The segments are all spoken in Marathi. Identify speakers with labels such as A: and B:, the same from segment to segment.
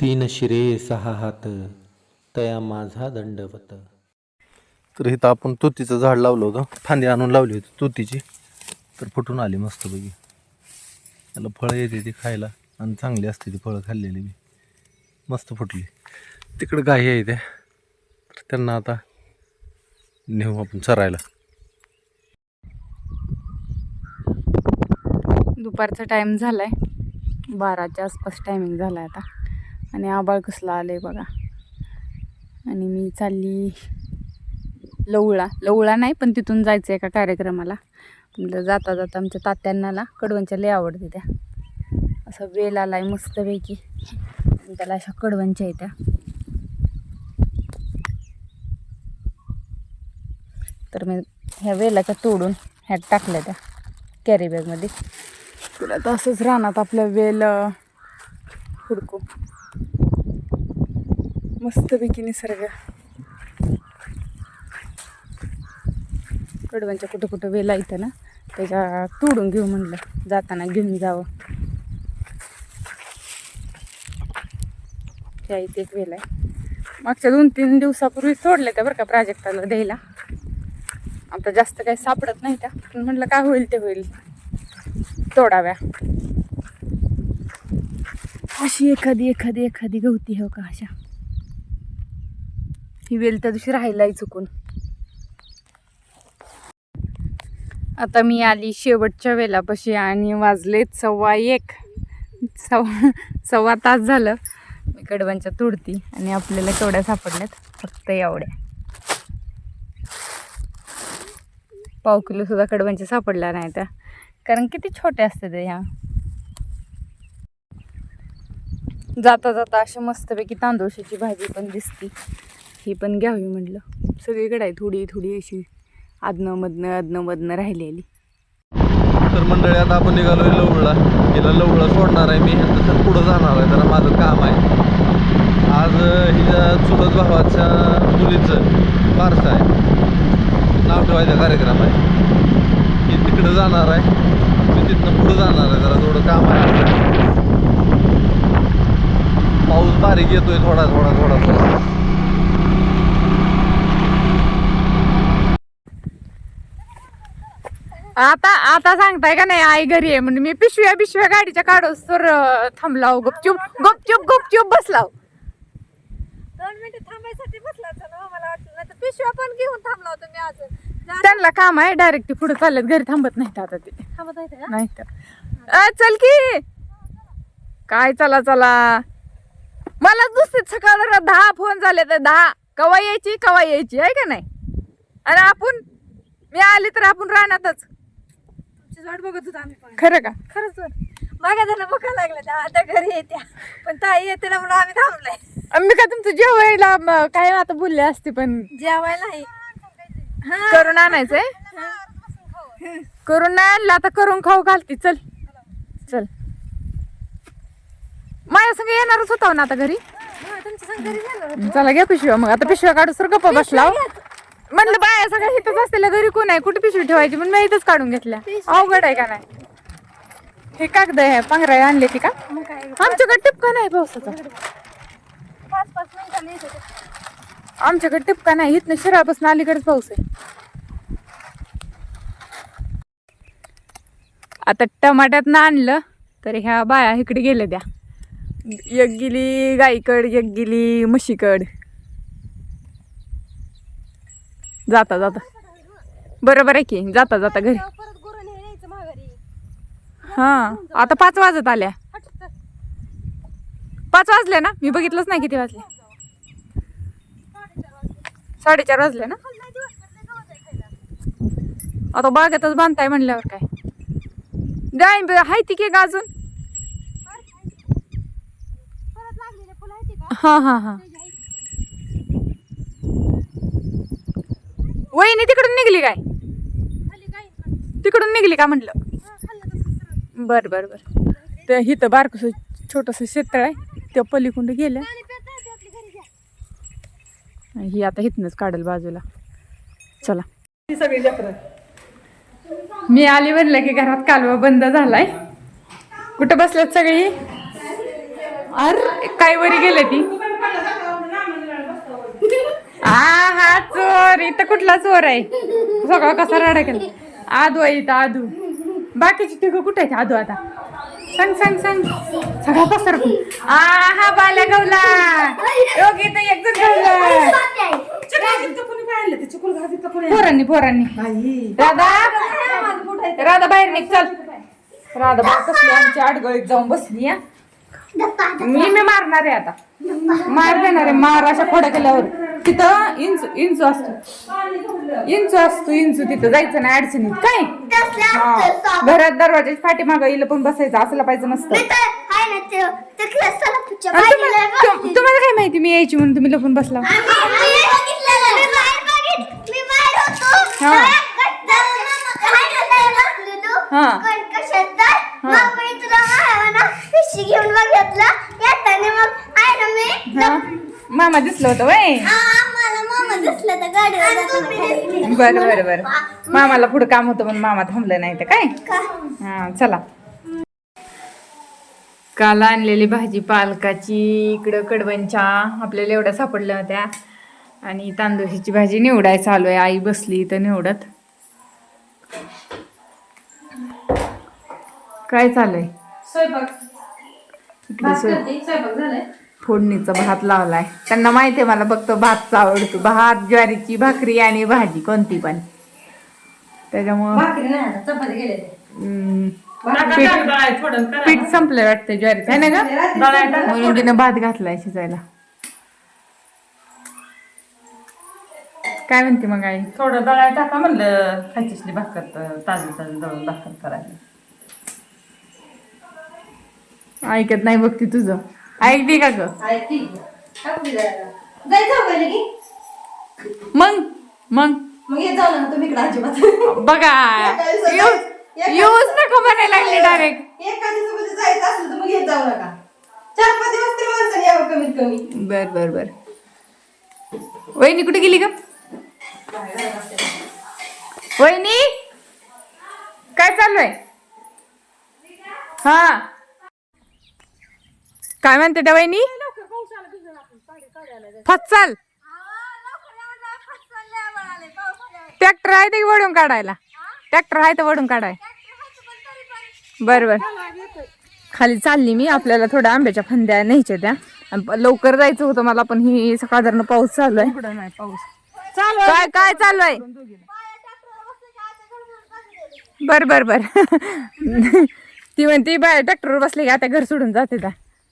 A: तीन शिरे सहा हात तया माझा दंडवत.
B: तर इथं आपण तुतीचं झाड लावलं होतं. फांदी आणून लावली होती तुतीची. तर फुटून आली मस्त पैकी त्याला फळं येते ती खायला आणि चांगली असते ती फळं खाल्लेली बी. मस्त फुटली. तिकडं गाई आहे त्या तर त्यांना आता नेऊ आपण चरायला
C: दुपारचा टाईम झालाय. बाराच्या आसपास टायमिंग झाला आता. आणि आबाळ कसलं आहे बघा. आणि मी चालली लवळा. लवळा नाही पण तिथून जायचं एका कार्यक्रमाला. म्हटलं जाता जाता आमच्या तात्यांनाला कडवणच्या लय आवडते त्या. असा वेल आलाय मस्तपैकी. आणि त्याला अशा कडवणच्या येत्या तर मी ह्या वेलाच्या तोडून ह्यात टाकल्या त्या कॅरी बॅगमध्ये तुला तर असंच राहणार आपलं वेल हुडकू. मस्तपैकी निसर्ग. कडवांच्या कुठं कुठं वेला इथं ना त्याच्या तोडून घेऊ म्हणलं. जाताना घेऊन जावं. त्या इथे एक वेल आहे. मागच्या दोन तीन दिवसापूर्वी सोडले त्या बरं का प्राजक्ताला द्यायला. आता जास्त काही सापडत नाही त्या. पण म्हटलं काय होईल ते होईल. तोडाव्या. अशी एखादी एखादी एखादी गवती हो का अशा. ही वेल त्या दिवशी राहिलाय चुकून. आता मी आली शेवटच्या वेलापाशी आणि वाजलेत सव्वा एक. सव्वा सव्वा तास झालं. मी कडवांच्या तोडती आणि आपल्याला केवढ्या सापडल्यात? फक्त एवढ्या. पाव किलो सुद्धा कडवांच्या सापडल्या नाही त्या. कारण किती छोटे असते ते ह्या. जाता जाता अशी मस्तपैकी तांदूळशाची भाजी पण दिसती. ही पण घ्यावी म्हटलं. सगळीकडे आहे थोडी थोडी अशी आदनं मधनं आदनं मधनं राहिलेली.
B: तर मंडळी आता आपण निघालोय लवळला. हिला लवळा सोडणार आहे मी. तसंच पुढं जाणार आहे. जरा माझं काम आहे. आज हिच्या चुलत भावाच्या मुलीचं बारसं आहे. नाव ठेवायचा कार्यक्रम आहे. ही तिकडं जाणार आहे. मी तिथनं पुढं जाणार आहे. जरा थोडं काम आहे पाऊस बारीक येतोय थोडा थोडा थोडा थोडा.
C: आता आता सांगताय का नाही आई घरी आहे म्हणून मी पिशव्या पिशव्या गाडीच्या काढोस तर थांबलाव गपचूप गपचूप गपचूप बसलाव.
D: दोन मिनिटं थांबायसाठी बसला मला वाटलं. तर पिशव्या पण घेऊन थांबला होता मी अजून
C: त्यांना काम आहे डायरेक्ट पुढे चाललेत घरी थांबत नाहीत आता ते.
D: थांबत
C: नाही तर चल की. काय चला चला. मला दुसरीच सकाळ दहा फोन झाले तर दहा. कवा यायची कवा यायची आहे का नाही? आणि आपण मी आली तर आपण राहणारच
D: तुमची वाट बघत होतो आम्ही पण.
C: खरं का?
D: खरंच मागा त्याला बघा लागलं त्या. आता घरी येत्या. पण ताई येते ना म्हणून आम्ही थांबलोय.
C: मी का तुमचं जेवायला म, काय आता बोलले असते पण.
D: जेवायला नाही हा.
C: करून आणायचंय? करून नाही आणलं आता करून खाऊ घालती. चल. चल. माझ्या संग येणारच होता ना आता घरी?
D: हा, तुमच्या संग घरी झालं
C: चला घ्या पिशव्या मग. आता पिशव्या काढू सर गप्पा बसला म्हणलं बाया सगळ्या इथंच असलेल्या घरी कोण आहे? कुठे पिशवी ठेवायची? म्हणून मी इथंच काढून घेतल्या. अवघड आहे का नाही? हे कागद आहे पांघराय आणले ती का? आमच्याकडे टिपका नाही पावसाचा.
D: पाच पाच मिनिटाला येत. होते
C: आमच्याकडे टिपका नाही. इथनं शिरापासून अलीकडेच पाऊस आहे. आता टमाट्यात आणलं तर ह्या बाया इकडे गेल्या द्या एक गेली गाईकड एक गेली म्हशीकड. जाता जाता. बरोबर आहे की? जाता जाता घरी.
D: तेव्हा परत गुरु हे माघारी.
C: हा. आता पाच वाजत आल्या. पाच वाजले ना? मी बघितलंच नाही किती वाजले. साडेचार वाजले ना. आता बागेतच बांधताय म्हणल्यावर काय? डाळिंब हाय ती की अजून.
D: ती का?
C: हा हा हा
D: त्याची आहे.
C: वहिनी तिकडून निघली काय. तिकडून निघली का म्हटलं. बर बर बर. ते हिथं बारकस छोटस शेतळ आहे. त्या पलीकुंड
D: घ्या.
C: ही आता हिथनच काढल बाजूला. चला. मी आली म्हणलं की घरात कालवा बंद झालाय. कुठं बसल्यात सगळी? अरे काय वरी गेले ती? हा हा चोर इथं कुठला चोर आहे? सगळा कसा राडा केला? आदू आहे इथं आदू. बाकीची तिघ कुठे आहेत आदू आता? सांग सांग सांग. सगळा पसर आ हा बाल्या गवला. योगी तर एक जण गवला पोरांनी पोरांनी. राधा. राधा बाहेर निघ चल. राधा बाहेर कसली आमची आडगळीत जाऊन बसली या मी मी मारणार आहे आता. मार देणार आहे मार अशा खोड्या केल्यावर. तिथं इंच इंच असतो. इंच असतो इंच तिथं. जायचं नाही अडचणीत. काय? हा. घरात दरवाजाच्या पाठीमागं इला पण बसायचं. असलं पाहिजे नसतं तुम्हाला काय माहिती? मी यायची म्हणून तुम्ही लपून बसला. हा.
E: घेऊन बघितलं येताना मग आहे ना मी
C: हा. मामा दिसलं होतं वय.
E: मला मामा दिसलं तर गाडीवर
C: बरं बरं बरं. मामाला पुढे काम होतं म्हणून मामा थांबलं नाही तर काय? हा चला. काल आणलेली भाजी पालकाची इकडं कडवणच्या आपल्याला एवढ्या सापडल्या होत्या. आणि तांदूळची भाजी निवडाय चालू आहे. आई बसली इथं निवडत. काय चालू आहे इकडे स्वयं- फोडणीचा भात लावलाय. त्यांना माहिती आहे मला फक्त भात आवडतो. भात ज्वारीची भाकरी आणि भाजी कोणती पण. त्याच्यामुळं पीठ पीठ संपलं वाटतं ज्वारीचं. आहे ना का म्हणून तिनं भात घातलाय शिजायला. काय म्हणते मग आई?
F: थोडं दळाय टाका म्हणलं. खायची भाकर ताजी ताजी दळून भाकर करायला.
C: ऐकत नाही बघ ती तुझं. ऐकते का ग? मग मग. बघा यूज नको म्हणायला लागले डायरेक्ट बर बर बर. वहिनी कुठे गेली का वहिनी? काय चालू आहे हा. काय म्हणते त्या वहिनी फचाल ट्रॅक्टर आहे ते वडून काढायला. ट्रॅक्टर आहे तर वडून काढाय. बर बर. खाली चालली मी. आपल्याला थोड्या आंब्याच्या फांद्या न्यायच्या त्या. लवकर जायचं होतं मला पण ही सकाळधरनं पाऊस चालू आहे.
F: नाही पाऊस.
C: काय काय चालू आहे? बर बर बर. ती म्हणते बाय ट्रॅक्टरवर बसले की आता घर सोडून जाते त्या.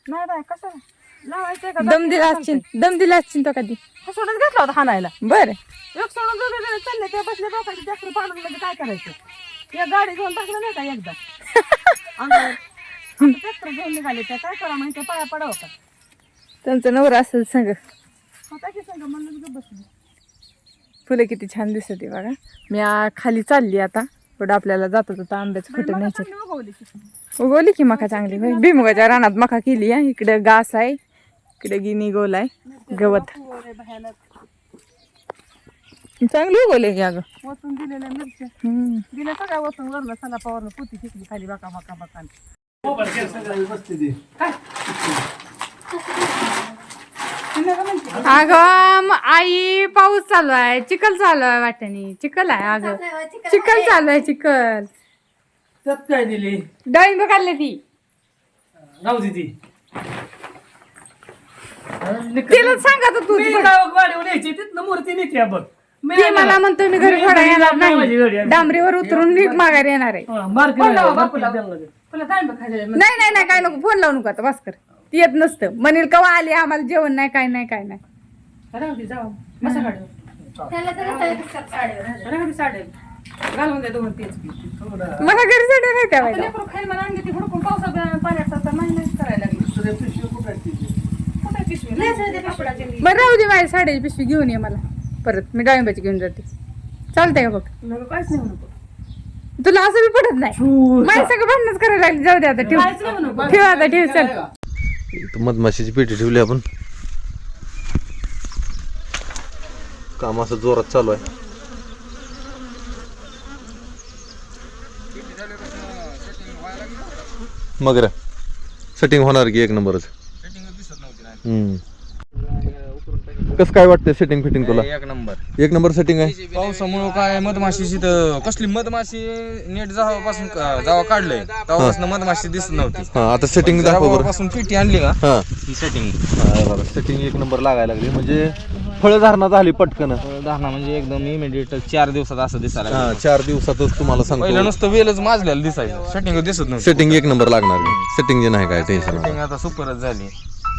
F: नाही बाय कसं? लावायचंय का?
C: दम दिला असशील दम दिला असशील तो कधी?
F: सोडून घेतला होता हाणायला.
C: बर.
F: एक सोडून दोघे जण चालले ते बसले बापाची ट्रॅक्टर पाडून म्हणजे काय करायचं? एक गाडी घेऊन टाकलं नाही का एकदा? अंगावर. ट्रॅक्टर घेऊन निघाले त्या काय करा माहिती पाया पडावं का?
C: त्यांचं नवरा असेल सांग.
F: स्वतः की सांगा? म्हणून गप्प बसली.
C: फुलं किती छान दिसत आहे बघा. मी आ- खाली चालली आता. थोडं आपल्याला जात होतं आंब्याचं खटं न्यायचं.
F: उगवली की.
C: मका चांगली? होय भुईमुगाच्या रानात मका केली आहे इकडे घास आहे इकडे गिनी गोल आहे गवत. चांगली उगवली की अगं.
F: वचून दिलेल्या मिरच्या. दिल्या सगळ्या वचून वरनं सला पावरनं पुती फेकली खाली बाका बाका बाका.
C: अगं म- आई पाऊस चालू आहे. चिखल चालू आहे वाटणी. चिखल आहे अगं. चिखल चालू आहे चिखल.
G: त्यात काय दिली.
C: डाळिंब काढले ती.
G: राहू दे ती.
C: तिला तू
G: मी गाडीवर न्यायची तिथनं मूर्ती बघ. मी
C: ती मला म्हणतो मी घरी
G: मी घरी
C: येणार
G: जाणार माझी गाडी
C: नाही. डांबरीवर उतरून नीट माघारी येणार आहे.
G: हा, मार्केट
F: बापूला. खायला?
C: नाही नाही नाही काय नको. फोन लावू नको आता. भास्कर ती येत नसतं. म्हणेल कवा आली? आम्हाला जेवण नाही काय नाही काय नाही.
F: राहू दे जाऊ घालून दोन तेच.
C: मला घरी जाणार नाही त्या वेळेला
F: लेकरं खायला मला अंगी ती हुडकून. पावसात पाण्यात तर नाही नाही करायला लागली.
G: दुसऱ्या पिशवी कुठं आहे तिची?
F: कुठे पिशवी? नाही कपडाची
C: बरं राहू दे माझी साड्याची पिशवी घेऊन ये मला. परत मी डाळिंबाची घेऊन जाते. चालतंय का बघ?
F: काहीच नाही
C: तुला असं बी पडत नाही. माझ्या सगळं भांडणच करायला लागली. जाऊ दे आता ठेव. ठेव आता ठेव चल.
B: इथं मधमाशीची पेटी ठेवली आपण. काम असं जोरात चालू आहे. मग रे. सेटिंग होणार की एक नंबरच? हम्म. कसं काय वाटतंय सेटिंग फिटिंग तुला?
H: एक नंबर.
B: एक नंबर सेटिंग आहे?
H: पावसामुळं काय मधमाशीची तर कसली मधमाशी नेट जावापासून जावा काढलंय तेव्हापासून मधमाशी दिसत नव्हती.
B: हा आता सेटिंग दाखव बरं.
H: पासून पिटी आणली का?
B: हा.
H: ही सेटिंग
B: सेटिंग एक नंबर लागायला लागली. म्हणजे फळधारणा झाली पटकन.
H: दाखना म्हणजे एकदम इमिडिएट चार दिवसात असं दिसायला
B: हा. चार दिवसातच तुम्हाला
H: पहिलं
B: सांगतो
H: नुसतं वेलच माजलेलं दिसायचं. सेटिंग दिसत नव्हतं.
B: सेटिंग एक नंबर लागणार. सेटिंग जे नाही काय टेन्शन
H: सेटिंग आता सुपरच झाली.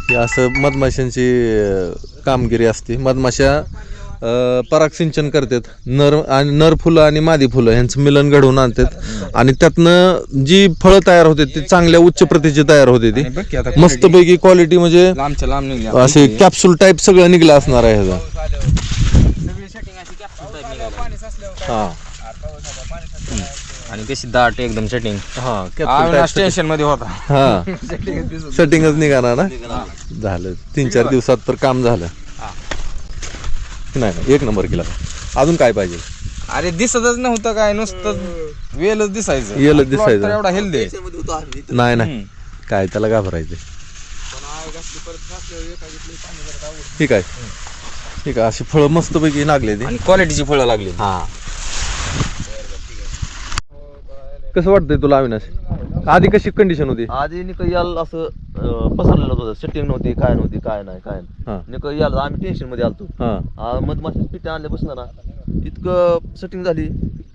B: ही असं मधमाशांची कामगिरी असते. मधमाशा अं, पराग सिंचन करतात. नर आणि नर फुलं आणि मादी फुलं यांचं मिलन घडवून आणतात. आणि त्यातनं जी फळं तयार होते ती चांगल्या उच्च प्रतीची तयार होते ती.
H: की
B: मस्तपैकी क्वालिटी म्हणजे असे कॅप्सूल टाईप सगळं निघलं असणार आहे ह्याचा. हा.
H: आणि कशी दाट एकदम सेटिंग
B: हा
H: टेन्शनमध्ये होता.
B: हा. सेटिंगच निघाणार ना? झालं. तीन चार दिवसात तर काम झालं. नाही नाही, एक नंबर केला. अजून काय पाहिजे?
H: अरे दिसतच नव्हतं काय नुसतं वेलच दिसायचं.
B: वेलच दिसायचं.
H: तर एवढा हेल्दी
B: नाही नाही. काय त्याला घाबरायचं. ठीक आहे. ठीक आहे अशी फळं मस्तपैकी लागले ते.
H: आणि क्वालिटीची फळं लागली.
B: हा. कसं वाटतंय तुला अविनाश? आधी कशी कंडिशन होती?
I: आधी निक याल असं अं, पसरलेलं होतं सेटिंग नव्हती काय नव्हती काय नाही काय
B: हा.
I: नाही. निक याल आम्ही टेन्शनमध्ये आलतो.
B: हा.
I: मधमाशी पिठे आणल्यापासून ना इतकं सेटिंग झाली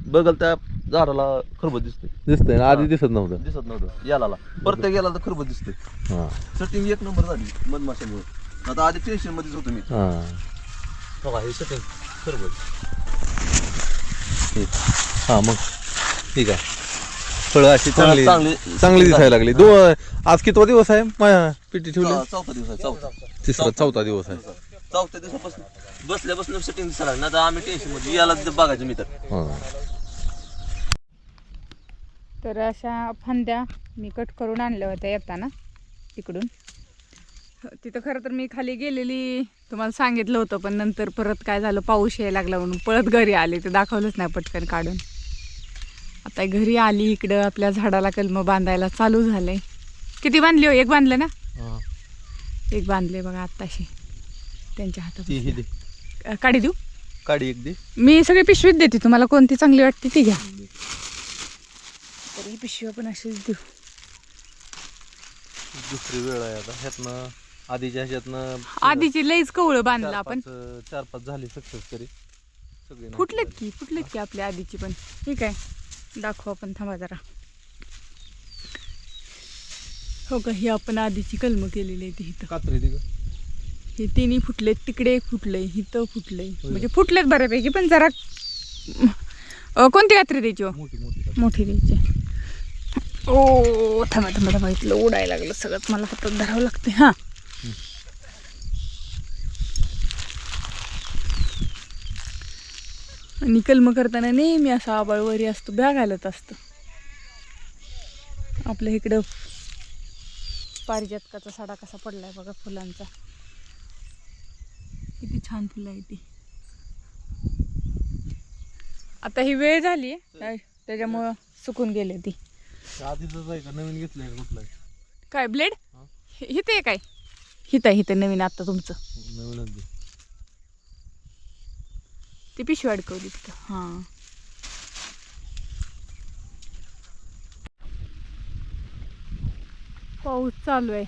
I: बघल त्या झाडाला खरबत दिसते
B: दिसतंय ना? आधी दिसत नव्हतं.
I: दिसत नव्हतं. याला प्रत्येक याला तर खरबत दिसते
B: हा.
I: सेटिंग एक नंबर झाली मधमाशामुळे. आता आधी टेन्शन मध्येच होतो मी.
B: हा.
I: हे
B: हा मग. ठीक आहे. फळं अशी चांगली
I: चांगली-
B: चांगली दिसायला लागली. दो आज कितवा दिवस आहे? माया पिटी ठेवली?
I: चौथा दिवस आहे चौथा.
B: तिसरा चौथा दिवस आहे.
I: चौथ्या दिवसापासून बसल्या बसल्या सेटिंग दिसायला लागली. नाही तर आम्ही टेन्शनमध्ये याला बघायचं मी तर.
C: तर अशा फांद्या मी कट करून आणल्या होत्या येताना तिकडून तिथं खरं तर मी खाली गेलेली तुम्हाला सांगितलं होतं पण नंतर परत काय झालं पाऊस यायला लागला म्हणून पळत घरी आले. ते दाखवलंच नाही पटकन काढून. आता घरी आली इकडं आपल्या झाडाला कलम बांधायला चालू झालंय. किती बांधली हो? एक बांधलं ना? एक बांधले बघा आत्ताशी. त्यांच्या
B: ही
C: हातात काढी देऊ?
B: काढी एक दे.
C: मी सगळी पिशवीत देते तुम्हाला कोणती चांगली वाटते ती घ्या. तर ही पिशवी आपण अशीच देऊ.
B: दुसरी वेळ आहे आता ह्यातनं आधीच्या ह्याच्यातनं
C: आधीची लईच कवळं बांधलं आपण.
B: चार पाच झाली सक्सेस तरी. सगळी
C: फुटलेत. की? फुटलेत की आपल्या आधीची पण? ठीक आहे. दाखवू आपण थांबा जरा. हो का ही आपण आधीची कलम केलेली आहे ती
B: कात्री.
C: हे तिन्ही फुटलेत तिकडे एक फुटलंय इथं फुटलंय. म्हणजे फुटलेत बऱ्यापैकी पण जरा कोणती कात्री द्यायची हो?
B: मोठी
C: द्यायची. ओ थांबा थांबा थांबा इथलं उडायला लागलं सगळंच मला हातात धरावं लागते हां. आणि कलम करताना नेहमी असं आबाळवरी असतो बॅग घालत असतं. आपल्या इकडं पारिजातकाचा साडा कसा पडलाय बघा फुलांचा. किती छान फुलं आहे ती. आता ही वेळ झाली त्याच्यामुळं सुकून गेले ती.
B: नवीन घेतलंय कुठलं?
C: काय ब्लेड? हिथं काय? हिथं हिथं नवीन आता तुमचं.
B: नवीनच दे
C: ती पिशवी अडकवली तिथं. हां. पाऊस चालू आहे.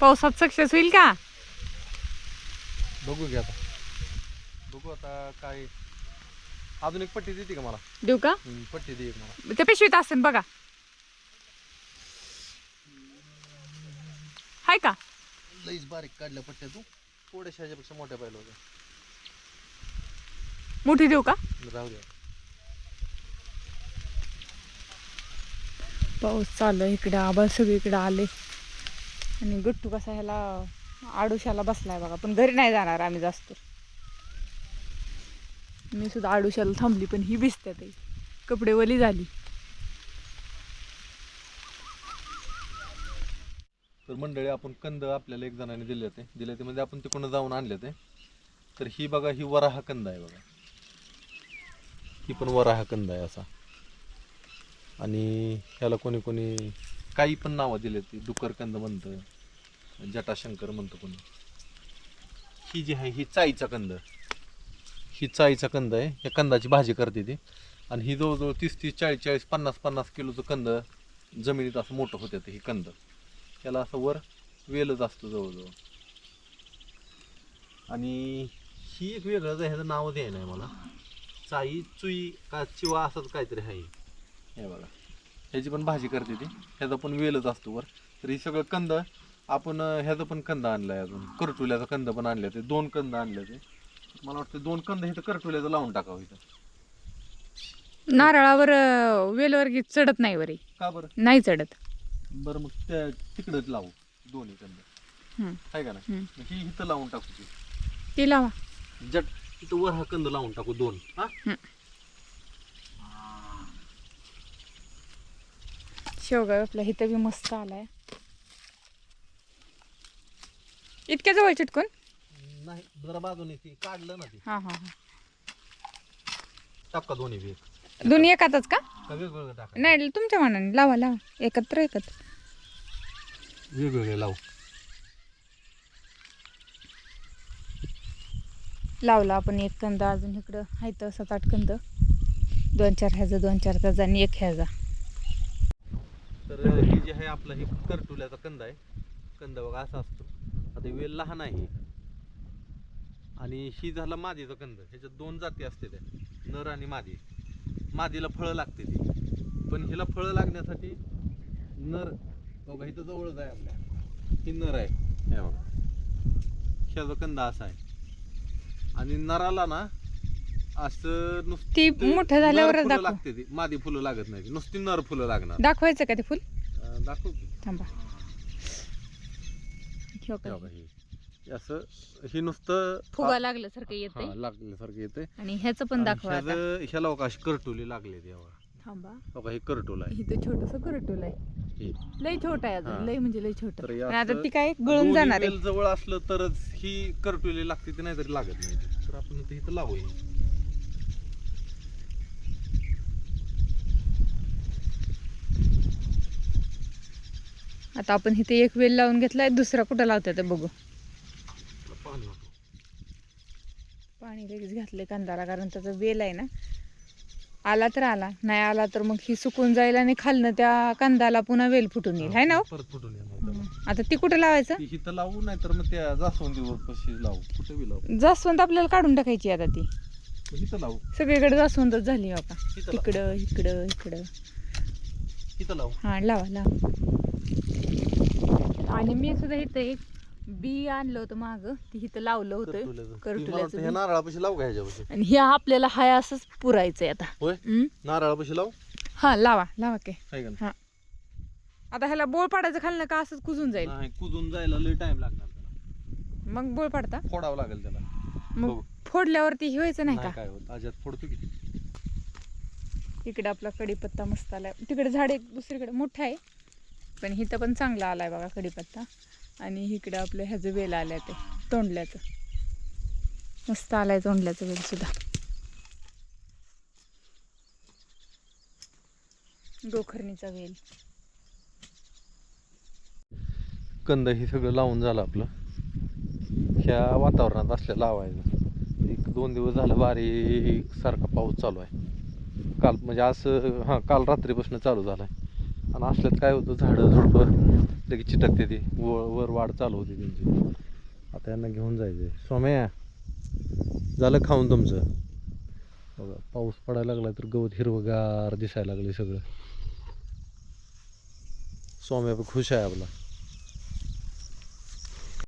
C: पावसात सक्सेस होईल का?
B: बघू घ्या आता. बघू आता काय. अजून एक पट्टी देते का मला?
C: देऊ का?
B: हम्म, पट्टी दे एक मला.
C: त्या पिशवीत असेल बघा. हाय का?
B: लईच बारीक काढल्या पट्ट्या तू. थोड्याशा ह्याच्यापेक्षा मोठ्या पाहिलं होत्या.
C: मोठी देऊ का?
B: राहू द्या.
C: पाऊस चालू आहे इकडे आबाळ सगळीकडे आले. आणि गट्टू कसा ह्याला आडुशाला बसलाय बघा पण घरी नाही जाणार आम्ही जास्त. मी सुद्धा आडुशाला थांबली पण ही भिजते ते कपडे वली झाली.
B: तर मंडळी आपण कंद आपल्याला एक जणाने दिले होते दिले ते म्हणजे आपण तिकडून जाऊन आणले ते तर ही बघा ही वराहा कंद आहे बघा. ही पण वराहा कंद आहे असा. आणि ह्याला कोणी कोणी काही पण नावं दिले ती डुकरकंद म्हणतं जटाशंकर म्हणतो कोणी. ही जी आहे ही चाईचा कंद. ही चाईचा कंद आहे या कंदाची भाजी करते ती. आणि ही जवळजवळ तीस तीस चाळीस चाळीस पन्नास पन्नास किलोचं कंद जमिनीत असं मोठं होतं ते ही कंद. त्याला असं वर वेलच असतं जवळजवळ. आणि ही एक वेगळंच आहे ह्याचं नाव द्याय नाही मला. चाई चुई का चिवा असंच काहीतरी आहे. हे बघा. ह्याची पण भाजी करते ती. ह्याचा पण वेलच असतो वर. तर हे सगळं कंद आपण ह्याचा पण कंद आणलाय अजून. करटुल्याचा कंद पण आणले ते. दोन कंद आणले ते. मला वाटतं दोन कंद इथं करटुल्याचं लावून टाकावं इथं.
C: नारळावर अं, वेलवर गीत चढत नाही वरी?
B: का बरं?
C: नाही चढत.
B: बरं मग त्या तिकडंच लावू. दोन्ही कंद.
C: हम्म.
B: आहे का ना
C: हम्म.
B: ही इथं लावून टाकू ती.
C: ती लावा.
B: जट. इथं वर हा कंद लावून टाकू दोन. हा?
C: शेवगा आपला इथं बी मस्त आलाय. इतक्या जवळ चिटकून?
B: नाही जरा बाजूने ती काढलं ना ती.
C: हा हा हा.
B: टाका दोन्ही बी एक.
C: दोन्ही एकातच का?
B: का वेगवेगळं टाका?
C: नाही तुमच्या मनाने लावा लावा. एकत्र एकत्र.
B: वेगवेगळे लावू.
C: लावला आपण एक कंद अजून इकडं आहे तर सात आठ कंद. दोन चार ह्याचा दोन चार त्याचा आणि एक ह्याचा.
B: तर ही जे आहे आपला ही करटुल्याचा कंद आहे. कंद बघा असा असतो. आता वेल लहान आहे आणि ही झाला मादीचा कंद. ह्याच्यात दोन जाती असते त्या. नर आणि मादी. मादीला फळं लागते ती. पण हिला फळं लागण्यासाठी नर बघा इथं जवळच आहे आपल्या. ही नर आहे. हे बघा. ह्याचा कंद असा आहे. आणि नराला ना असं नुसतं
C: ती मोठं झाल्यावरच
B: नर फुलं
C: दाखव.
B: लागते ती. मादी फुलं लागत नाही नुसती नर फुलं लागणार.
C: दाखवायचं का ते फुल?
B: अं, दाखव की.
C: थांबा.
B: हे
C: का?
B: बघा हे. हे असं हे नुसतं
C: फुगा लागल्यासारखं
B: हा,
C: येते
B: लागल्यासारखं येते
C: आणि ह्याचं पण दाखवा आता.
B: ह्याला अशी करटोली लागले तेव्हा
C: थांबा
B: बघा हे करटोल आहे
C: इथं छोटस करटूल आहे
B: हे.
C: लय छोट आहे
B: हा.
C: अजून लय म्हणजे लय छोट
B: तर हे
C: आता
B: असं
C: ती काय गळून
B: दोन्ही
C: जाणार आहे
B: जवळ असलं तरच ही करटोली लागते ते नाही तरी लागत नाही ते. तर आपण इथं इथं लावू हे.
C: आता आपण इथे एक वेल लावून घेतलाय दुसरा कुठं लावतोय ते बघू
B: पाणी.
C: पाणी लगेच घातले कांदाला कारण त्याचा वेल आहे ना आला तर आला नाही आला तर मग ही सुकून जाईल आणि खालनं त्या कांदाला पुन्हा वेल फुटून येईल है ना हो?
B: परत फुटून येणार त्याला.
C: आता ती कुठं लावायचं?
B: ती लावू नाही तर मग त्या जास्वंदीवर पशी लावू. कुठे बी लावू.
C: जास्वंद आपल्याला काढून टाकायची आता ती.
B: मग लावू.
C: सगळीकडे जास्वंदच झाली बाबा.
B: इथं लावू.
C: तिकडं इकडं इकडं.
B: लावू.
C: हा लावा लावा. आणि मी सुद्धा इथं एक बी आणलं होतं माग. ती इथं लावलं होतं.
B: करटुल्याचं. हे
C: बी.
B: नारळापाशी लावू का ह्याच्यापाशी?
C: आणि हे आपल्याला हाय असंच पुरायचंय आता.
B: होय?
C: हम्म?
B: नारळापाशी लावू?
C: हा लावा लावा काय
B: का नाही?
C: आता ह्याला बोळ पाडायचं खाल्लं का असंच कुजून जाईल?
B: नाही कुजून जायला लय टाइम लागणार त्याला.
C: मग बोळ पाडता?
B: फोडावं लागेल त्याला.
C: मग
B: बघू.
C: फोडल्यावरती हे व्हायचं नाही
B: नाही
C: का?
B: काय होत. अजात फोडतो की.
C: इकडे आपला कढीपत्ता मस्त आलाय. तिकडे झाड एक दुसरीकडे मोठं आहे. पण इथं पण चांगला आलाय बघा कढीपत्ता. आणि इकडे आपलं ह्याचं वेल आलं ते तोंडल्याचं. मस्त आलाय तोंडल्याचं वेल सुद्धा. गोखरणीचा वेल.
B: कंद हे सगळं लावून झालं आपलं. ह्या वातावरणात असल्या लावायचं. एक दोन दिवस झालं बारीक सारखा पाऊस चालू आहे. काल म्हणजे आज हां काल रात्रीपासून चालू झाला आहे आणि असल्यात काय होतं झाडं झुडपं लगेच चिटकते ती. वर वर वाढ चालू होती त्यांची. आता यांना घेऊन जायचं सोम्या झालं खाऊन तुमचं? बघा पाऊस पडायला लागला तर गवत हिरवगार दिसायला लागले सगळं. सोम्या पण खुश आहे आपला.